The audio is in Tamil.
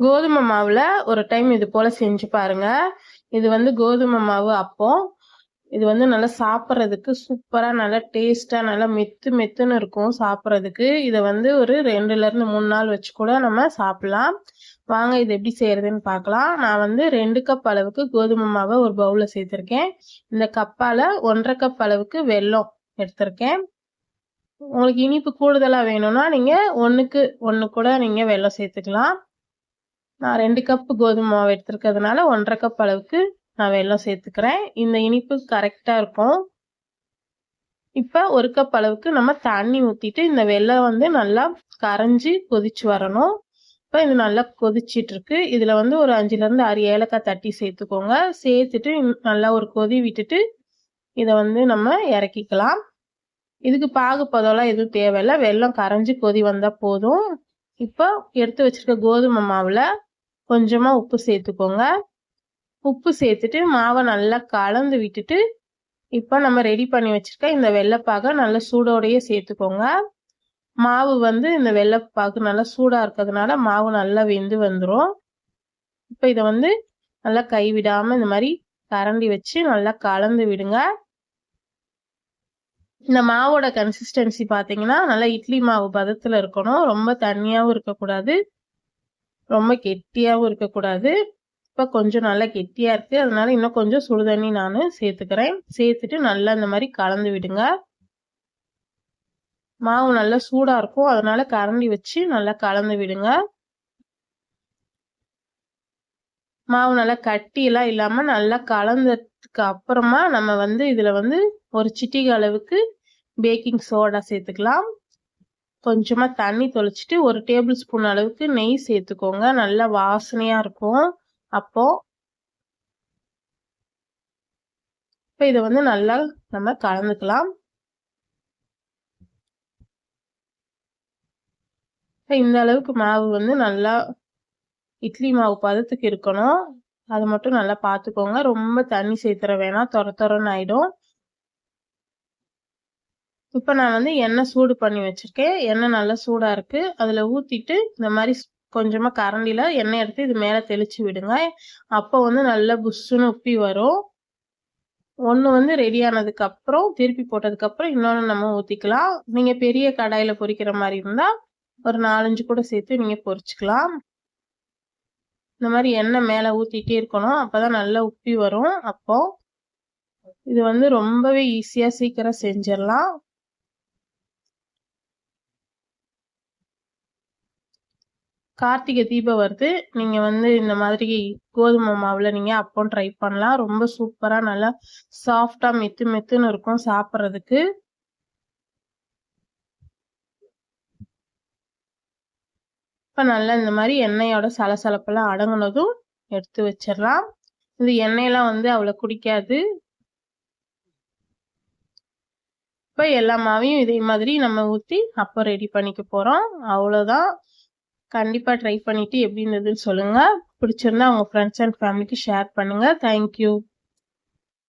கோதுமை மாவில் ஒரு டைம் இது போல் செஞ்சு பாருங்க. இது வந்து கோதுமை மாவு அப்பம் இது வந்து நல்லா சாப்பிட்றதுக்கு சூப்பராக நல்லா டேஸ்ட்டாக நல்லா மெத்து மெத்துன்னு இருக்கும் சாப்பிட்றதுக்கு. இதை வந்து ஒரு ரெண்டுலேருந்து மூணு நாள் வச்சு கூட நம்ம சாப்பிட்லாம். வாங்க இது எப்படி செய்யறதுன்னு பார்க்கலாம். நான் வந்து ரெண்டு கப் அளவுக்கு கோதுமை மாவை ஒரு பவுலில் சேர்த்துருக்கேன். இந்த கப்பால் ஒன்றரை கப் அளவுக்கு வெல்லம் எடுத்திருக்கேன். உங்களுக்கு இனிப்பு கூடுதலாக வேணும்னா நீங்கள் ஒன்றுக்கு ஒன்று கூட நீங்கள் வெல்லம் சேர்த்துக்கலாம். நான் ரெண்டு கப் கோதுமை மாவு எடுத்துருக்கிறதுனால ஒன்றரை கப் அளவுக்கு நான் வெல்லம் சேர்த்துக்கிறேன். இந்த இனிப்பு கரெக்டாக இருக்கும். இப்போ ஒரு கப் அளவுக்கு நம்ம தண்ணி ஊற்றிட்டு இந்த வெல்லம் வந்து நல்லா கரைஞ்சி கொதிச்சு வரணும். இப்போ இது நல்லா கொதிச்சிட்டு இருக்கு. இதில் வந்து ஒரு அஞ்சுலேருந்து ஆறு ஏலக்காய் தட்டி சேர்த்துக்கோங்க. சேர்த்துட்டு நல்லா ஒரு கொதி விட்டுட்டு இதை வந்து நம்ம இறக்கிக்கலாம். இதுக்கு பாகு பதம்லாம் எதுவும் தேவையில்லை. வெல்லம் கரைஞ்சி கொதி வந்தால் போதும். இப்போ எடுத்து வச்சிருக்க கோதுமை மாவில் கொஞ்சமாக உப்பு சேர்த்துக்கோங்க. உப்பு சேர்த்துட்டு மாவை நல்லா கலந்து விட்டுட்டு இப்போ நம்ம ரெடி பண்ணி வச்சுருக்க இந்த வெள்ளைப்பாக நல்லா சூடோடையே சேர்த்துக்கோங்க. மாவு வந்து இந்த வெள்ளைப்பாக்கு நல்லா சூடாக இருக்கிறதுனால மாவு நல்லா வெந்து வந்துடும் இப்போ இதை வந்து நல்லா கைவிடாமல் இந்த மாதிரி கரண்டி வச்சு நல்லா கலந்து விடுங்க. இந்த மாவோட கன்சிஸ்டன்சி பார்த்தீங்கன்னா நல்லா இட்லி மாவு பதத்தில் இருக்கணும். ரொம்ப தண்ணியாகவும் இருக்கக்கூடாது. ரொம்ப கெட்டியாகவும் இருக்கக்கூடாது. இப்போ கொஞ்சம் நல்லா கெட்டியாக இருக்குது அதனால இன்னும் கொஞ்சம் சுடு தண்ணி நான் சேர்த்துக்கிறேன். சேர்த்துட்டு நல்லா இந்த மாதிரி கலந்து விடுங்க. மாவு நல்லா சூடாக இருக்கும். அதனால கரண்டி வச்சு நல்லா கலந்து விடுங்க. மாவு நல்லா கட்டியெல்லாம் இல்லாமல் நல்லா கலந்ததுக்கு அப்புறமா நம்ம வந்து இதில் வந்து ஒரு சிட்டிகை அளவுக்கு பேக்கிங் சோடா சேர்த்துக்கலாம். கொஞ்சமாக தண்ணி தொளிச்சிட்டு ஒரு டேபிள் ஸ்பூன் அளவுக்கு நெய் சேர்த்துக்கோங்க. நல்லா வாசனையாக இருக்கும். அப்போ இப்போ இதை வந்து நல்லா நம்ம கலந்துக்கலாம். இந்த அளவுக்கு மாவு வந்து நல்லா இட்லி மாவு பதத்துக்கு இருக்கணும். அதை மட்டும் நல்லா பார்த்துக்கோங்க. ரொம்ப தண்ணி சேர்த்துற வேணாம். தொர தொரன்னு ஆயிடும். இப்போ நான் வந்து எண்ணெய் சூடு பண்ணி வச்சுருக்கேன். எண்ணெய் நல்லா சூடாக இருக்குது அதில் ஊற்றிட்டு இந்த மாதிரி கொஞ்சமாக கரண்டியில் எண்ணெய் எடுத்து இது மேலே தெளித்து விடுங்க. அப்போ வந்து நல்லா புஷ்ஷுன்னு உப்பி வரும். ஒன்று வந்து ரெடி ஆனதுக்கப்புறம் திருப்பி போட்டதுக்கப்புறம் இன்னொன்று நம்ம ஊற்றிக்கலாம் நீங்கள் பெரிய கடாயில் பொரிக்கிற மாதிரி இருந்தால் ஒரு நாலஞ்சு கூட சேர்த்து நீங்கள் பொரிச்சுக்கலாம். இந்த மாதிரி எண்ணெய் மேலே ஊற்றிட்டே இருக்கணும். அப்போ தான் நல்லா உப்பி வரும். அப்போ இது வந்து ரொம்பவே ஈஸியாக சீக்கிரம் செஞ்சிடலாம். கார்த்திகை தீபம் வருது. நீங்கள் வந்து இந்த மாதிரி கோதுமை மாவில் நீங்கள் அப்போ ட்ரை பண்ணலாம். ரொம்ப சூப்பராக நல்லா சாஃப்டாக மெத்து மெத்துன்னு இருக்கும் சாப்பிட்றதுக்கு. இப்போ நல்லா இந்த மாதிரி எண்ணெயோட சலசலப்பெல்லாம் அடங்குனதும் எடுத்து வச்சிடலாம். இது எண்ணெயெல்லாம் வந்து அவ்வளோ குடிக்காது. இப்போ எல்லா மாவையும் இதே மாதிரி நம்ம ஊற்றி அப்போ ரெடி பண்ணிக்க போகிறோம் அவ்வளோதான் கண்டிப்பாக ட்ரை பண்ணிவிட்டு எப்படி இருந்ததுன்னு சொல்லுங்கள் பிடிச்சிருந்தா உங்கள் ஃப்ரெண்ட்ஸ் அண்ட் ஃபேமிலிக்கு ஷேர் பண்ணுங்கள் தேங்க்யூ